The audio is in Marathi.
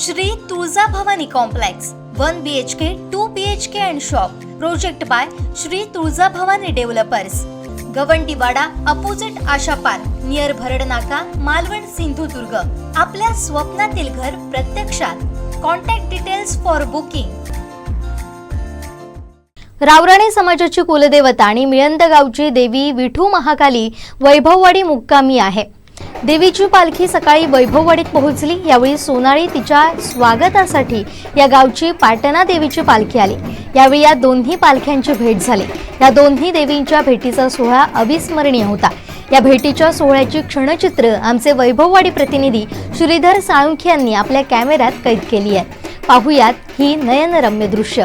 Shri Tulja Bhavani complex one B H K two B H K and shop project by Shri Tulja Bhavani developers Gavandiwada opposite Asha park near Bharad Naka Malvan Sindhudurg. आपल्या स्वप्नातील घर प्रत्यक्षात. Contact details for booking Rawrane समाजाची कुलदेवता आणि मिळंद गावची देवी विठू महाकाली वैभववाडी मुक्कामी आहे. देवीची पालखी सकाळी वैभववाडीत पोहोचली. यावेळी सोनाळी तिच्या स्वागतासाठी या गावची पाटणा देवीची पालखी आली. यावेळी या दोन्ही पालख्यांची भेट झाली. या दोन्ही देवींच्या भेटीचा सोहळा अविस्मरणीय होता. या भेटीच्या सोहळ्याची क्षणचित्र आमचे वैभववाडी प्रतिनिधी श्रीधर साळुंखे यांनी आपल्या कॅमेऱ्यात कैद केली आहे. पाहुयात ही नयनरम्य दृश्य.